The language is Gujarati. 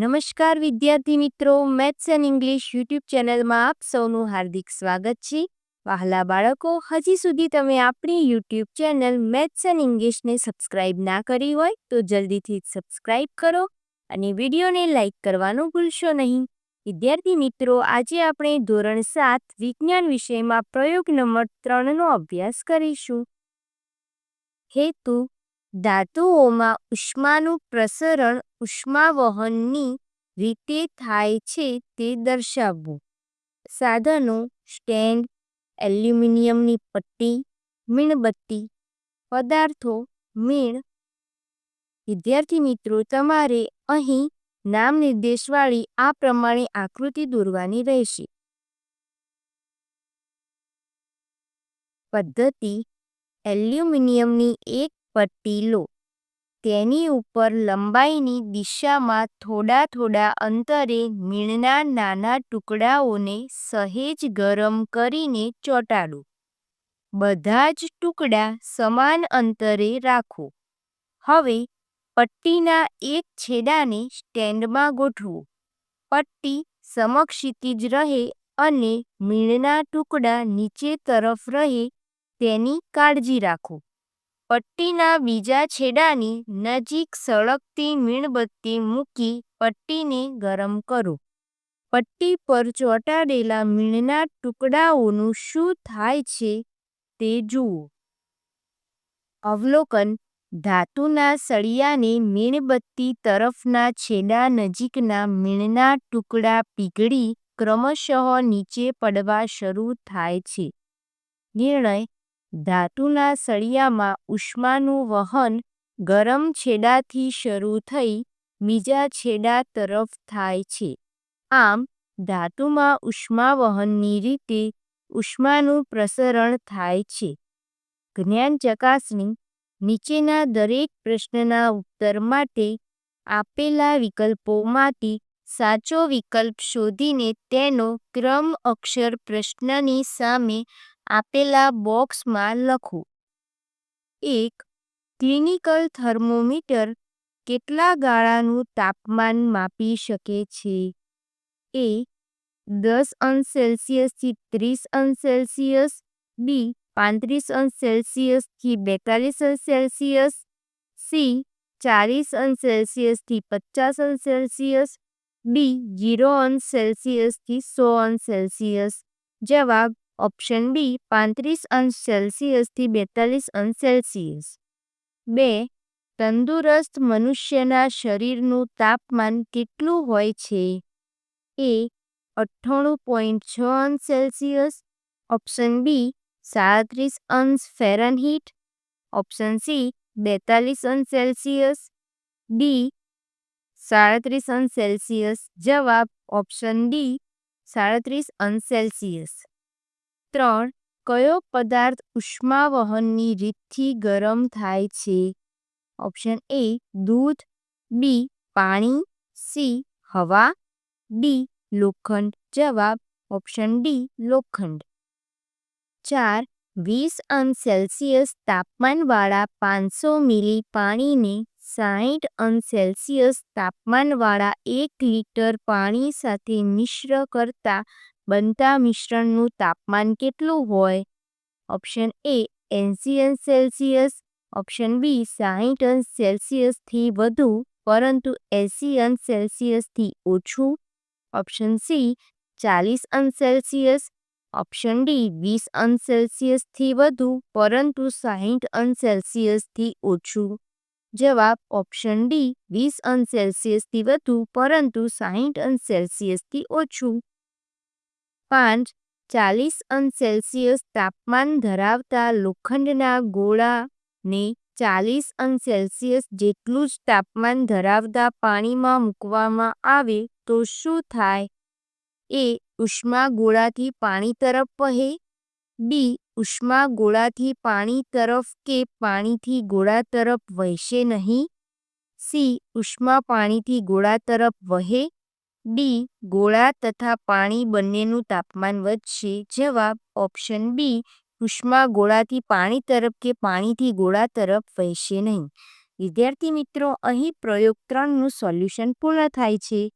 નમસ્કાર વિદ્યાર્થી મિત્રો, મેથ્સ એન્ડ ઇંગ્લિશ યુટ્યુબ ચેનલમાં આપ સૌનું હાર્દિક સ્વાગત છે. વહાલા બાળકો, હજી સુધી તમે આપણી યુટ્યુબ ચેનલ મેથ્સ એન્ડ ઇંગ્લિશને સબસ્ક્રાઇબ ના કરી હોય તો જલ્દીથી સબસ્ક્રાઇબ કરો અને વિડીયોને લાઇક કરવાનું ભૂલશો નહીં. વિદ્યાર્થી મિત્રો, આજે આપણે ધોરણ સાત વિજ્ઞાન વિષયમાં પ્રયોગ નંબર ત્રણનો અભ્યાસ કરીશું. હેતુ ધાતુઓમાં ઉષ્માનું પ્રસરણ ઉષ્માવહનની રીતે થાય છે તે દર્શાવવું. સાધનો, સ્ટેન્ડ, એલ્યુમિનિયમની પટ્ટી, મીણબત્તી, પદાર્થો, મીણ. વિદ્યાર્થી મિત્રો, તમારે અહીં નામ નિર્દેશવાળી આ પ્રમાણે આકૃતિ દોરવાની રહેશે. પદ્ધતિ, એલ્યુમિનિયમની એક પટ્ટી લો તેની ઉપર લંબાઈની દિશામાં થોડા થોડા અંતરે મીણના નાના ટુકડાઓને સહેજ ગરમ કરીને ચોંટાડો. બધા જ ટુકડા સમાન અંતરે રાખો. હવે પટ્ટીના એક છેડાને સ્ટેન્ડમાં ગોઠવો. પટ્ટી સમક્ષિતિજ રહે અને મીણના ટુકડા નીચે તરફ રહે તેની કાળજી રાખો. પટ્ટીના બીજા છેડાની નજીક સળગતી મીણબત્તી મૂકી પટ્ટીને ગરમ કરો. પટ્ટી પર ચોંટાડેલા મીણના ટુકડાઓનું શું થાય છે તે જુઓ. અવલોકન, ધાતુના સળિયાને મીણબત્તી તરફના છેડા નજીકના મીણના ટુકડા પીગળી ક્રમશઃ નીચે પડવા શરૂ થાય છે. નિર્ણય ધાતુના સળિયામાં ઉષ્માનું વહન ગરમ છેડાથી શરૂ થઈ બીજા છેડા તરફ થાય છે. આમ, ધાતુમાં ઉષ્માવહનની રીતે ઉષ્માનું પ્રસરણ થાય છે. જ્ઞાન ચકાસણી નીચેના દરેક પ્રશ્નના ઉત્તર માટે આપેલા વિકલ્પોમાંથી સાચો વિકલ્પ શોધીને તેનો ક્રમ અક્ષર પ્રશ્નની સામે આપેલા બોક્સમાં લખો. એક, ક્લિનિકલ થર્મોમીટર કેટલા ગાળાનું તાપમાન માપી શકે છે? એ, દસ અંશ સેલ્સિયસથી ત્રીસ અંશ સેલ્સિયસ, બી, પાંત્રીસ અંશ સેલ્સિયસથી બેતાલીસ અંશ સેલ્સિયસ, સી, ચાલીસ અંશ સેલ્સિયસથી પચાસ અંશ સેલ્સિયસ, ડી જીરો અંશ સેલ્સિયસથી સો અંશ સેલ્સિયસ. જવાબ ઓપ્શન બી પાંત્રીસ અંશ સેલ્સિયસથી બેતાલીસ અંશ સેલ્સિયસ બે, તંદુરસ્ત મનુષ્યના શરીરનું તાપમાન કેટલું હોય છે? એ, અઠ્ઠાણું પોઈન્ટ છ અંશ સેલ્સિયસ ઓપ્શન બી સાડત્રીસ અંશ ફેરનહીટ ઓપ્શન સી બેતાલીસ અંશ સેલ્સિયસ ડી સાડત્રીસ અંશ સેલ્સિયસ જવાબ ઓપ્શન ડી સાડત્રીસ અંશ સેલ્સિયસ ત્રણ, કયો પદાર્થ ઉષ્માવહનની રીતથી ગરમ થાય છે? ઓપ્શન એ, દૂધ, બી, પાણી, સી, હવા, ડી, લોખંડ. જવાબ, ઓપ્શન ડી, લોખંડ. ચાર, વીસ અંશ સેલ્સિયસ તાપમાનવાળા પાંચસો મિલી પાણીને સાહીઠ અંશ સેલ્સિયસ તાપમાનવાળા એક લિટર પાણી સાથે મિશ્ર કરતા બનતા મિશ્રણનું તાપમાન કેટલું હોય? ઓપ્શન એ એંસી અંશ સેલ્સિયસ. ઓપ્શન બી સાહીઠ અંશ સેલ્સિયસથી વધુ, પરંતુ એંસી અંશ સેલ્સિયસથી ઓછું. ઓપ્શન સી ચાલીસ અંશ સેલ્સિયસ. ઓપ્શન ડી વીસ અંશ સેલ્સિયસથી વધુ, પરંતુ સાહીઠ અંશ સેલ્સિયસથી ઓછું. જવાબ, ઓપ્શન ડી વીસ અંશ સેલ્સિયસથી વધુ, પરંતુ સાહીઠ અંશ સેલ્સિયસથી ઓછું. પાંચ, ચાલીસ અંશ સેલ્સિયસ તાપમાન ધરાવતા લોખંડના ગોળાને ચાલીસ અંશ સેલ્સિયસ જેટલું જ તાપમાન ધરાવતા પાણીમાં મૂકવામાં આવે તો શું થાય? એ, ઉષ્મા ગોળાથી પાણી તરફ વહે. બી, ઉષ્મા ગોળાથી પાણી તરફ કે પાણીથી ગોળા તરફ વહેશે નહીં. સી, ઉષ્મા પાણીથી ગોળા તરફ વહે. ડી ગોળા તથા પાણી બંનેનું તાપમાન વધશે. જવાબ, ઓપ્શન બી, ઉષ્મા ગોળાથી પાણી તરફ કે પાણીથી ગોળા તરફ વહેશે નહીં. વિદ્યાર્થી મિત્રો, અહીં પ્રયોગ ત્રણનું સોલ્યુશન પૂર્ણ થાય છે.